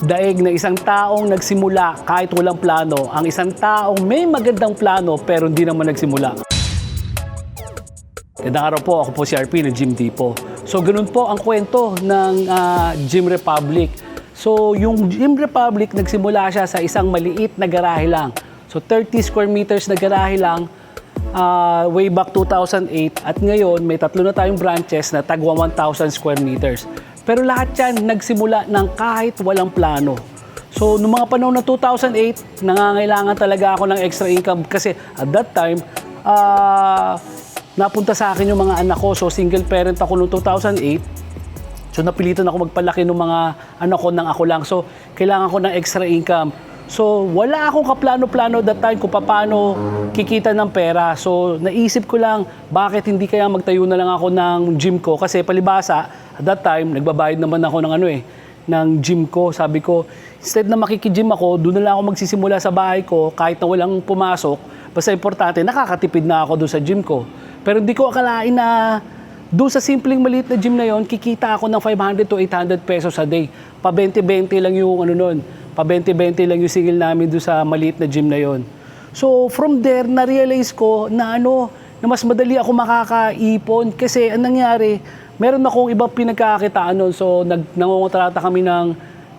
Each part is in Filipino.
daig na isang taong nagsimula kahit walang plano, ang isang taong may magandang plano pero hindi naman nagsimula. Gandang araw po, ako po si RP ng Gym Depot. So ganun po ang kwento ng ah, Gym Republic. So yung Gym Republic, nagsimula siya sa isang maliit na garahe lang. So 30 square meters na garahe lang ah, way back 2008 at ngayon may tatlo na tayong branches na tagwa 1,000 square meters. Pero lahat yan nagsimula ng kahit walang plano. So, noong mga panahon ng 2008, nangangailangan talaga ako ng extra income kasi at that time, ah, napunta sa akin yung mga anak ko. So, single parent ako noong 2008. So, napilitan ako magpalaki ng mga anak ko ng ako lang. So, kailangan ko ng extra income. So, wala akong kaplano-plano that time kung paano kikita ng pera. So, naisip ko lang, bakit hindi kaya magtayo na lang ako ng gym ko? Kasi palibasa, at that time, nagbabayad naman ako ng ano eh, ng gym ko. Sabi ko, instead na makikigym ako, doon na lang ako magsisimula sa bahay ko, kahit na walang pumasok. Basta importante, nakakatipid na ako doon sa gym ko. Pero hindi ko akalain na doon sa simpleng maliit na gym na yon, kikita ako ng 500 to 800 pesos a day. Pa 20-20 lang yung ano nun. Pa 20-20 lang yung singil namin doon sa maliit na gym na yon. So from there, na-realize ko na ano, na mas madali ako makakaipon kasi ang nangyari, meron akong ibang pinagkakitaan noon. So nag nangongontrata kami ng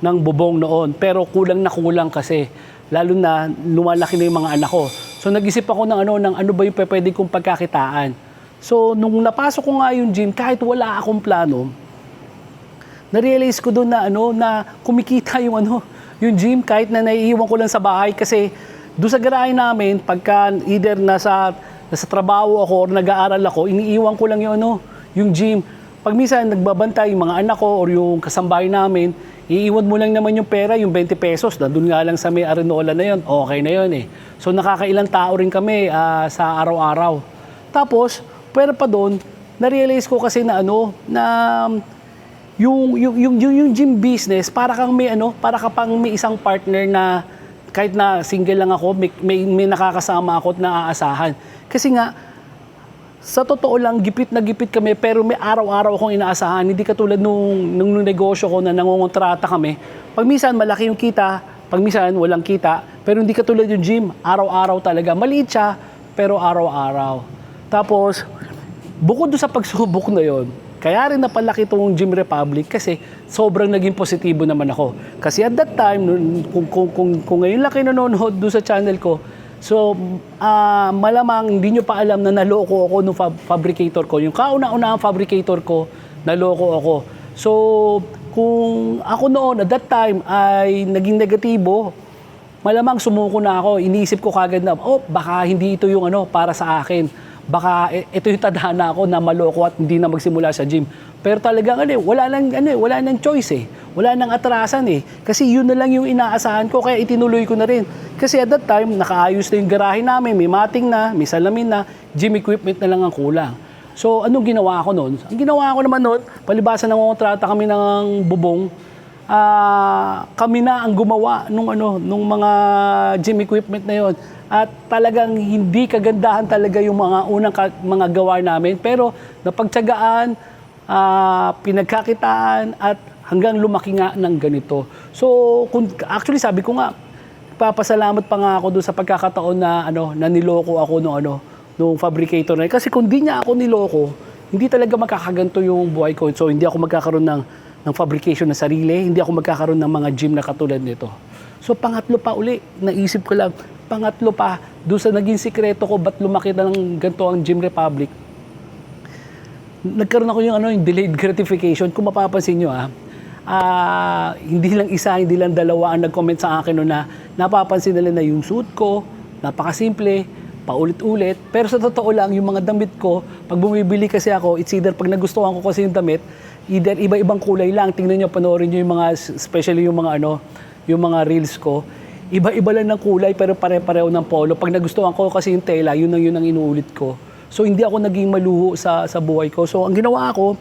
ng bubong noon. Pero kulang na kulang kasi lalo na lumalaki na yung mga anak ko. So nag-isip ako ng ano ng ano ba yung pwede kong pagkakitaan. So nung napasok ko nga yung gym kahit wala akong plano, na-realize ko doon na ano na kumikita yung ano, yung gym kahit na naiiwan ko lang sa bahay kasi doon sa garahe namin pagka either nasa nasa trabaho ako or nag-aaral ako, iniiwan ko lang yung ano, yung gym. Pag minsan nagbabantay yung mga anak ko or yung kasambahay namin, iiwan mo lang naman yung pera, yung 20 pesos, nandun nga lang sa may arenola na yun, okay na yun eh. So nakakailang tao rin kami ah, sa araw-araw. Tapos, pero pa doon, na-realize ko kasi na ano, na yung, yung, yung, yung, yung gym business, para kang may ano, para ka pang may isang partner na kahit na single lang ako, may, may, may nakakasama ako at naaasahan. Kasi nga, sa totoo lang, gipit na gipit kami, pero may araw-araw akong inaasahan. Hindi katulad nung, nung, nung negosyo ko na nangongontrata kami. Pag minsan, malaki yung kita, pag minsan, walang kita. Pero hindi katulad yung gym, araw-araw talaga. Maliit siya, pero araw-araw. Tapos, bukod doon sa pagsubok na yon, kaya rin napalaki itong Gym Republic kasi sobrang naging positibo naman ako. Kasi at that time, kung, kung, kung, kung ngayon kayo nanonood doon sa channel ko, so ah, malamang hindi nyo pa alam na naloko ako nung fab- fabricator ko. Yung kauna-unahang fabricator ko, naloko ako. So, kung ako noon at that time ay naging negatibo, malamang sumuko na ako. Iniisip ko kagad na, oh, baka hindi ito yung ano para sa akin. Baka eh, ito yung tadhana ako na maloko at hindi na magsimula sa gym. Pero talagang ano, eh, wala nang ano, eh, wala nang choice eh. Wala nang atrasan eh. Kasi yun na lang yung inaasahan ko kaya itinuloy ko na rin. Kasi at that time, nakaayos na yung garahe namin, may mating na, may salamin na, gym equipment na lang ang kulang. So, anong ginawa ko noon? Ang ginawa ko naman noon, palibasa ng kontrata kami ng bubong, ah, kami na ang gumawa nung ano nung mga gym equipment na yon at talagang hindi kagandahan talaga yung mga unang mga gawa namin. Pero napagtiyagaan ah, pinagkakitaan at hanggang lumaki nga ng ganito. So kung actually sabi ko nga papasalamat pa nga ako doon sa pagkakataon na ano na niloko ako no ano nung fabricator na kasi kung di niya ako niloko hindi talaga magkakaganto yung buhay ko. So hindi ako magkakaroon ng ng fabrication na sarili, hindi ako magkakaroon ng mga gym na katulad nito. So pangatlo pa uli, naisip ko lang, pangatlo pa, doon sa naging sikreto ko, ba't lumaki na ng ganito ang Gym Republic, nagkaroon ako yung, ano, yung delayed gratification. Kung mapapansin nyo, ah, ah, hindi lang isa, hindi lang dalawa ang nag-comment sa akin no, na napapansin nila na yung suit ko, napakasimple, paulit-ulit. Pero sa totoo lang, yung mga damit ko, pag bumibili kasi ako, it's either pag nagustuhan ko kasi yung damit, either iba-ibang kulay lang. Tingnan nyo, panoorin nyo yung mga, especially yung mga ano, yung mga reels ko. Iba-iba lang ng kulay pero pare-pareho ng polo. Pag nagustuhan ko kasi yung tela, yun ang yun ang inuulit ko. So hindi ako naging maluho sa sa buhay ko. So ang ginawa ko,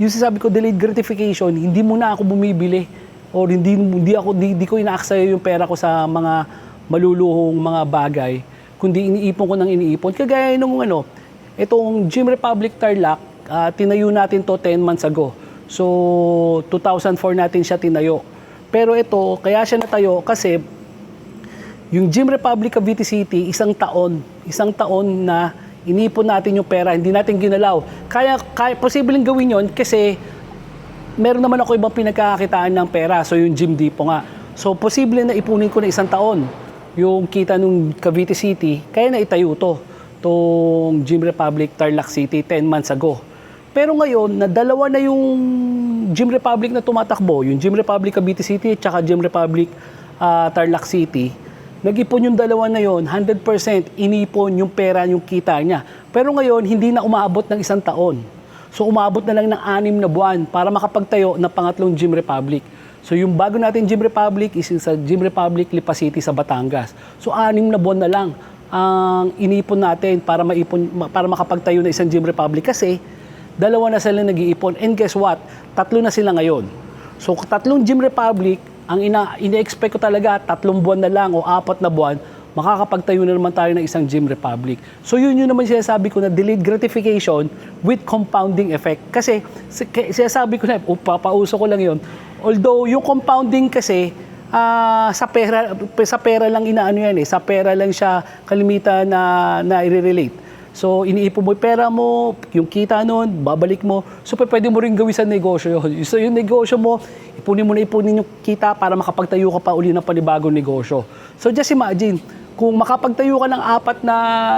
yung sasabi ko delayed gratification, hindi muna ako bumibili or hindi hindi ako hindi, hindi ko inaaksaya yung pera ko sa mga maluluhong mga bagay, kundi iniipon ko ng iniipon. Kagaya nung ano, itong Gym Republic Tarlac, ah, tinayo natin to 10 months ago. So 2004 natin siya tinayo. Pero ito, kaya siya natayo kasi yung Gym Republic Cavite City, isang taon, isang taon na inipon natin yung pera, hindi natin ginalaw. Kaya, kaya posibleng gawin yon kasi meron naman ako ibang pinagkakakitaan ng pera. So yung Gym Depot nga. So posible na ipunin ko na isang taon yung kita nung Cavite City, kaya na itayo to, tong Gym Republic Tarlac City 10 months ago. Pero ngayon, na dalawa na yung Gym Republic na tumatakbo, yung Gym Republic Cavite City at saka Gym Republic ah, Tarlac City, nag-ipon yung dalawa na yon 100% inipon yung pera, yung kita niya. Pero ngayon, hindi na umaabot ng isang taon. So umabot na lang ng anim na buwan para makapagtayo ng pangatlong Gym Republic. So yung bago natin Gym Republic is sa Gym Republic Lipa City sa Batangas. So anim na buwan na lang ang inipon natin para maipon ma- para makapagtayo ng isang Gym Republic kasi dalawa na sila nag-iipon and guess what? Tatlo na sila ngayon. So tatlong Gym Republic, ang ina ina-expect ko talaga tatlong buwan na lang o apat na buwan makakapagtayo na naman tayo ng isang Gym Republic. So yun yun naman sinasabi ko na delayed gratification with compounding effect. Kasi sinasabi ko na, upapauso ko lang yun. Although yung compounding kasi, ah, sa pera sa pera lang inaano yan eh. Sa pera lang siya kalimitan na na i-relate. So, iniipon mo yung pera mo, yung kita nun, babalik mo. So, pwede mo rin gawin sa negosyo yun. So, yung negosyo mo, ipunin mo na ipunin yung kita para makapagtayo ka pa uli ng panibagong negosyo. So, just imagine, kung makapagtayo ka ng apat na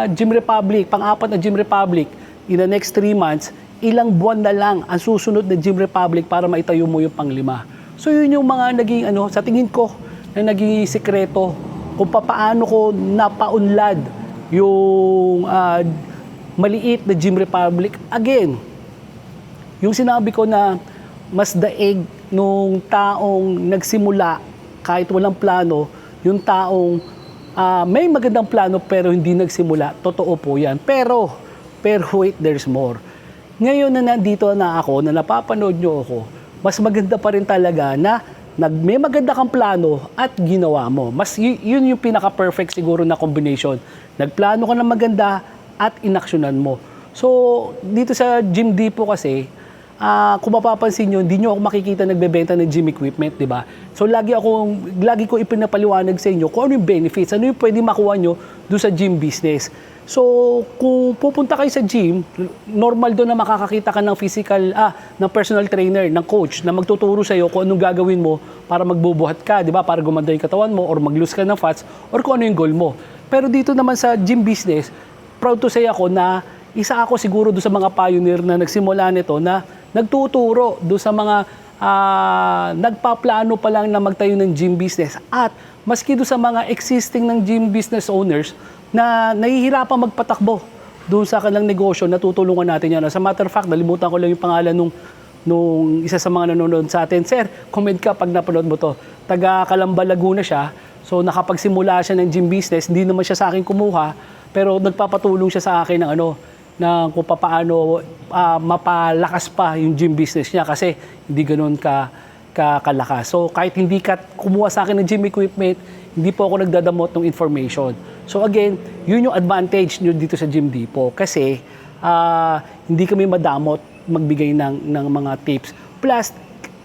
Gym Republic, pang-apat na Gym Republic, in the next three months, ilang buwan na lang ang susunod na Gym Republic para maitayo mo yung panglima. So, yun yung mga naging, ano, sa tingin ko, na naging sikreto kung papaano ko napaunlad yung ah, maliit na Gym Republic. Again, yung sinabi ko na mas daig nung taong nagsimula kahit walang plano, yung taong ah, may magandang plano pero hindi nagsimula, totoo po yan. Pero, pero wait, there's more. Ngayon na nandito na ako, na napapanood nyo ako, mas maganda pa rin talaga na nag, may maganda kang plano at ginawa mo. Mas yun yung pinaka-perfect siguro na combination. Nagplano ka ng maganda at inaksyonan mo. So, dito sa Gym Depot kasi, ah kung mapapansin nyo, hindi nyo ako makikita nagbebenta ng gym equipment, di ba? So, lagi ako, lagi ko ipinapaliwanag sa inyo kung ano yung benefits, ano yung pwede makuha nyo doon sa gym business. So, kung pupunta kayo sa gym, normal doon na makakakita ka ng physical, ah, ng personal trainer, ng coach, na magtuturo sa iyo kung anong gagawin mo para magbubuhat ka, di ba? Para gumanda yung katawan mo, or mag-lose ka ng fats, or kung ano yung goal mo. Pero dito naman sa gym business, proud to say ako na isa ako siguro doon sa mga pioneer na nagsimula nito na nagtuturo doon sa mga ah, nagpaplano pa lang na magtayo ng gym business. At maski doon sa mga existing ng gym business owners na nahihirapan magpatakbo doon sa kanilang negosyo, natutulungan natin yan. As a matter of fact, nalimutan ko lang yung pangalan nung, nung isa sa mga nanonood sa atin. Sir, comment ka pag napanood mo to. Taga Calamba, Laguna siya. So nakapagsimula siya ng gym business, hindi naman siya sa akin kumuha, pero nagpapatulong siya sa akin ng ano, na kung paano ah, mapalakas pa yung gym business niya kasi hindi ganoon ka, ka. So kahit hindi ka kumuha sa akin ng gym equipment, hindi po ako nagdadamot ng information. So again, yun yung advantage nyo dito sa Gym Depot kasi ah, hindi kami madamot magbigay ng, ng mga tips. Plus,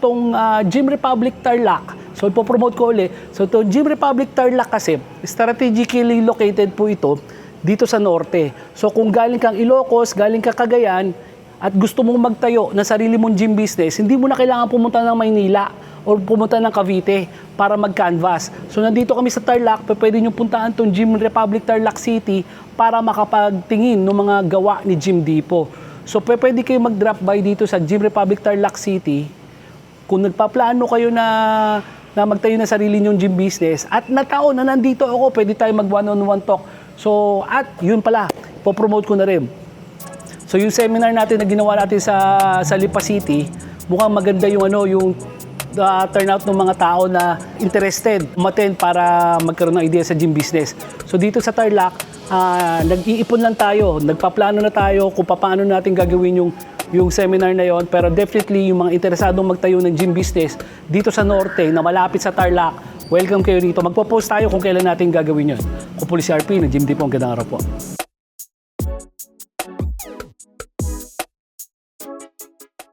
tong ah, Gym Republic Tarlac, so ipopromote ko ulit. So itong Gym Republic Tarlac kasi, strategically located po ito dito sa norte. So kung galing kang Ilocos, galing ka Cagayan, at gusto mong magtayo ng sarili mong gym business, hindi mo na kailangan pumunta ng Maynila or pumunta ng Cavite para mag-canvas. So nandito kami sa Tarlac, pwede nyo puntaan tong Gym Republic Tarlac City para makapagtingin ng mga gawa ni Gym Depot. So pwede kayo mag-drop by dito sa Gym Republic Tarlac City kung nagpaplano kayo na na magtayo ng sarili nyong gym business at na taon na nandito ako, pwede tayo mag one-on-one talk. So, at yun pala, popromote ko na rin. So, yung seminar natin na ginawa natin sa, sa Lipa City, mukhang maganda yung ano, yung uh, turnout ng mga tao na interested umattend para magkaroon ng idea sa gym business. So, dito sa Tarlac, ah, nag-iipon lang tayo, nagpaplano na tayo kung paano natin gagawin yung yung seminar na yon pero definitely yung mga interesadong magtayo ng gym business dito sa Norte na malapit sa Tarlac, welcome kayo dito. Magpo-post tayo kung kailan natin gagawin yon. Kupuli si RP ng Gym Depot. Ang gandang araw po.